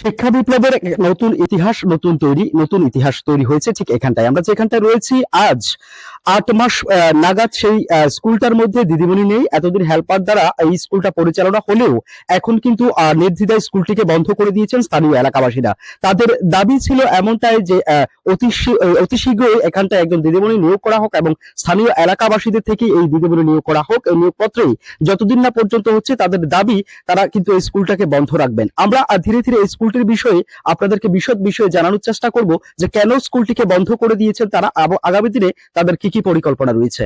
শিক্ষা বিপ্লবের নতুন ইতিহাস, নতুন তৈরি, নতুন ইতিহাস তৈরি হয়েছে ঠিক এখানটায়। আমরা যেখানটায় রয়েছি, আজ আট মাস নাগাদ সেই স্কুলটার মধ্যে দিদিমণি নেই। এতদিন হেল্পার দ্বারা এই স্কুলটা পরিচালনা হলেও এখন কিন্তু নির্দ্বিধায় স্কুলটিকে বন্ধ করে দিয়েছেন স্থানীয় এলাকাবাসীরা। তাদের দাবি ছিল এমনটাই যে অতি অতি শীঘ্রই এখানটায় একজন দিদিমণি নিয়োগ করা হোক এবং স্থানীয় এলাকাবাসীদের থেকে এই দিদিমণি নিয়োগ করা হোক। এই নিয়োগপত্রেই যতদিন না পর্যন্ত হচ্ছে তাদের দাবি, তারা কিন্তু এই স্কুলটাকে বন্ধ রাখবেন। আমরা ধীরে ধীরে এই স্কুলটির বিষয়ে আপনাদেরকে বিশদ বিষয়ে জানানোর চেষ্টা করব যে কেন স্কুলটিকে বন্ধ করে দিয়েছেন তারা আগামী দিনে তাদের কি কি পরিকল্পনা রয়েছে।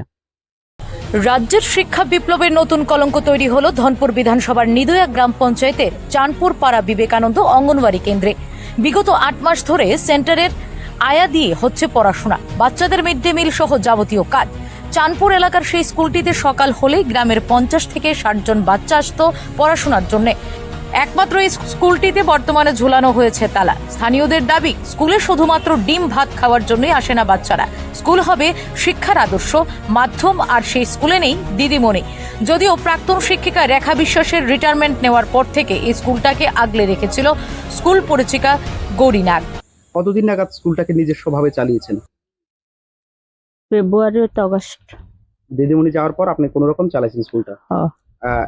রাজ্যের শিক্ষা বিপ্লবের নতুন কলঙ্ক তৈরি হলো ধনপুর বিধানসভার নিদয়া গ্রাম পঞ্চায়েতের চানপুর পাড়া বিবেকানন্দ অঙ্গনওয়াড়ি কেন্দ্রে। বিগত আট মাস ধরে সেন্টারের আয়া দিয়ে হচ্ছে পড়াশোনা, বাচ্চাদের মিড ডে মিল সহ যাবতীয় কাজ। চানপুর এলাকার সেই স্কুলটিতে সকাল হলেই গ্রামের পঞ্চাশ থেকে ষাট জন বাচ্চা আসতো পড়াশোনার জন্য। একমাত্র এই স্কুলটিতে বর্তমানে ঝুলানো হয়েছে তালা। স্থানীয়দের দাবি স্কুলে শুধুমাত্র ডিম ভাত খাওয়ার জন্যই আসে না বাচ্চারা। স্কুল হবে শিক্ষার আদর্শ মাধ্যম আর সেই স্কুলে নেই দিদিমণি। যদিও প্রাক্তন শিক্ষিকা রেখা বিশ্বাসের রিটায়ারমেন্ট নেওয়ার পর থেকে এই স্কুলটাকে আগলে রেখেছিল স্কুল পরিচিকা গৌরী নাগ কতদিন নাগাদ স্কুলটাকে নিজস্ব ভাবে চালিয়েছেন? ফেব্রুয়ারি তো আগস্ট দিদিমণি যাওয়ার পর আপনি কোন রকম চালাইছেন স্কুলটা? হ্যাঁ। আহ,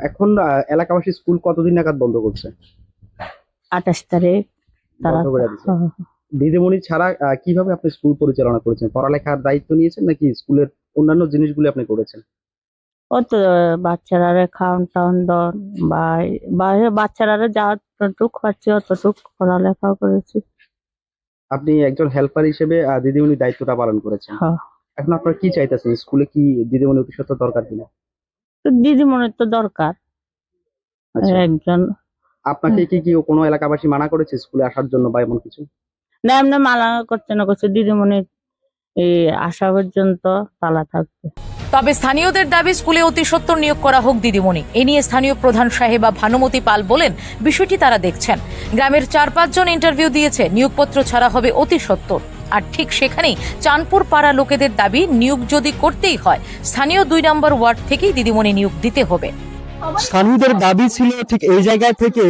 এখন এলাকাবাসী স্কুল কতদিন নাগাদ বন্ধ করছে? আঠাশ তারিখ তারা বন্ধ করে দিচ্ছে হ্যাঁ, দিদিমণি ছাড়া কীভাবে আপনি স্কুল পরিচালনা করেছেন? পড়ালেখার দায়িত্ব নিয়েছেন নাকি স্কুলের অন্যান্য জিনিসগুলি আপনি করেছেন? ও তো বাচ্চারা খাওয়ান টাউন দন বা বাইরে বাচ্চারা যতটুক পারছি অতটুক পড়ালেখাও করেছি। আপনি একজন হেল্পার হিসেবে আহ, দিদিমণির দায়িত্বটা পালন করেছেন। হ্যাঁ। এখন আপনার কি চাইতেছেন? স্কুলে কি দিদিমণি অতি দরকার কিনা? দিদিমণির তো দরকার। আচ্ছা। একজন আপনাকে কি কি কোনো এলাকাবাসী মানা করেছে স্কুলে আসার জন্য বা এমন কিছু? না এমনি মালা করছে না করছে দিদিমণির এই আসা পর্যন্ত তালা থাকবে। তবে স্থানীয়দের দাবি স্কুলে অতি সত্বর নিয়োগ করা হোক দিদিমণি। এ নিয়ে স্থানীয় প্রধান সাহেবা ভানুমতি পাল বলেন বিষয়টি তারা দেখছেন। গ্রামের চার পাঁচজন ইন্টারভিউ দিয়েছে নিয়োগপত্র ছাড়া হবে অতি সত্বর আর ঠিক সেখানেই চানপুর পাড়া লোকেদের দাবি নিয়োগ যদি করতেই হয়, স্থানীয় দুই নম্বর ওয়ার্ড থেকেই দিদিমণি নিয়োগ দিতে হবে। স্থানীয়দের দাবি ছিল ঠিক এই জায়গায় থেকে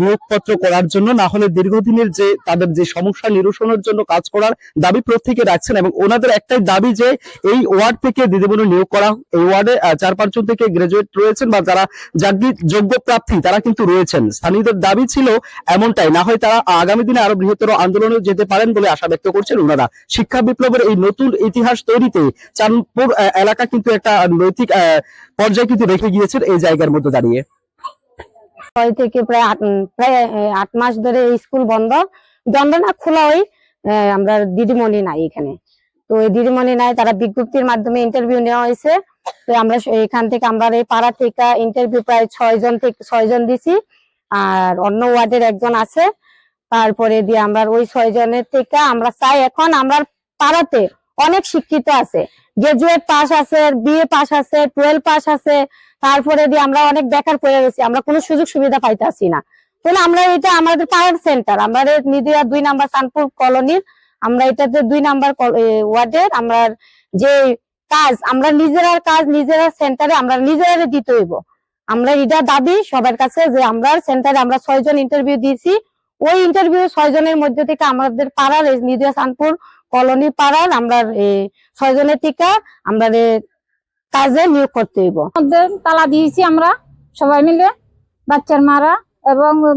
নিয়োগপত্র করার জন্য, না হলে দীর্ঘদিনের যে তাদের যে সমস্যা নিরসনের জন্য কাজ করার দাবি প্রত্যেকে রাখছেন এবং ওনাদের একটাই দাবি যে এই ওয়ার্ড থেকে দিদিমণি নিয়োগ করা, এই ওয়ার্ডে চার পাঁচজন থেকে গ্রাজুয়েট রয়েছেন বা যারা যাদের যোগ্য প্রার্থী তারা কিন্তু রয়েছেন। স্থানীয়দের দাবি ছিল এমনটাই, না হয় তারা আগামী দিনে আরও বৃহত্তর আন্দোলনে যেতে পারেন বলে আশা ব্যক্ত করছেন ওনারা। শিক্ষা বিপ্লবের এই নতুন ইতিহাস তৈরিতে চাঁদপুর এলাকা কিন্তু একটা নৈতিক পর্যায়ে কিন্তু রেখে গিয়েছেন এই জায়গার মধ্যে দাঁড়িয়ে। ছয় থেকে প্রায় আট প্রায় আট মাস ধরে স্কুল বন্ধ। বন্ধ না খোলা ওই আমরা দিদিমণি নাই এখানে। তো এই দিদিমণি নাই, তারা বিজ্ঞপ্তির মাধ্যমে ইন্টারভিউ নেওয়া হয়েছে। তো আমরা এখান থেকে আমরা এই পাড়া থেকে ইন্টারভিউ প্রায় ছয় জন থেকে, ছয় জন দিছি। আর অন্য ওয়ার্ডের একজন আছে। তারপরে দিয়ে আমরা ওই ছয় জনের থেকে আমরা চাই, এখন আমরা পাড়াতে অনেক শিক্ষিত আছে। গ্রাজুয়েট পাস আছে বিএ পাস আছে টুয়েলভ পাস আছে, তারপরে দিয়ে আমরা অনেক বেকার পড়ে গেছি আমরা কোনো সুযোগ সুবিধা পাইতাছি না। তাহলে আমরা এটা আমাদের পাড়ার সেন্টার আমাদের নিদিয়া দুই নাম্বার চানপুর কলোনির আমরা এটাতে দুই নাম্বার ওয়ার্ডের, আমরা যে কাজ, আমরা নিজেরা কাজ নিজেরা সেন্টারে আমরা নিজেরা দিতে হইব। আমরা এটা দাবি সবার কাছে যে আমরা সেন্টারে আমরা ছয়জন ইন্টারভিউ দিয়েছি, ওই ইন্টারভিউ ছয় জনের মধ্যে থেকে আমাদের পাড়ার নিদিয়া চানপুর কলোনি পাড়ার আমরা ছয়জনের টিকা আমরা কাজে নিয়োগ করতে হইব। তালা দিয়েছি আমরা সবাই মিলে, বাচ্চার মারা এবং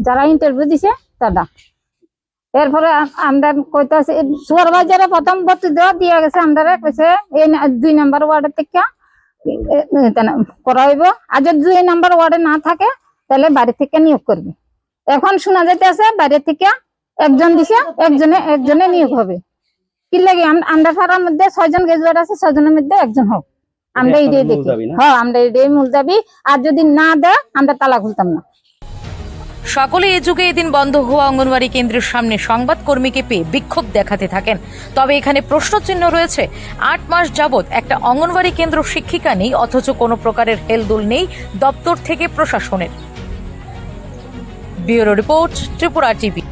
যারা ইন্টারভিউ দিছে তারা। এরপরে আম- আমরা কইতাছি সুপারভাইজারে প্রথম ভর্তি দেওয়া দিয়ে গেছে, আমরা কইছে, এই দুই নাম্বার ওয়ার্ডের থেকে করা হইব। আর যদি দুই নাম্বার ওয়ার্ডে না থাকে, তাহলে বাড়ি থেকে নিয়োগ করবে। এখন শোনা যাইতেছে বাইরে থেকে একজন দিছে একজনে একজনে নিয়োগ হবে। কি লাগে আম- আমরা মধ্যে ছয়জন গ্রাজুয়েট আছে ছয়জনের মধ্যে একজন হোক। আমরা এটা এটাই দেখি। হ্যাঁ আমরা এটাই মূল দাবি। আর যদি না দেয় আমরা তালা খুলতাম না। সকলে এ যুগে এদিন বন্ধ হওয়া অঙ্গনওয়াড়ি কেন্দ্রের সামনে সংবাদ কর্মীকে পেয়ে বিক্ষোভ দেখাতে থাকেন। তবে এখানে প্রশ্নচিহ্ন রয়েছে আট মাস যাবৎ একটা অঙ্গনওয়াড়ি কেন্দ্র শিক্ষিকা নেই অথচ কোনো প্রকারের হেলদোল নেই দপ্তর থেকে প্রশাসনের। Bureau report Tripura TV.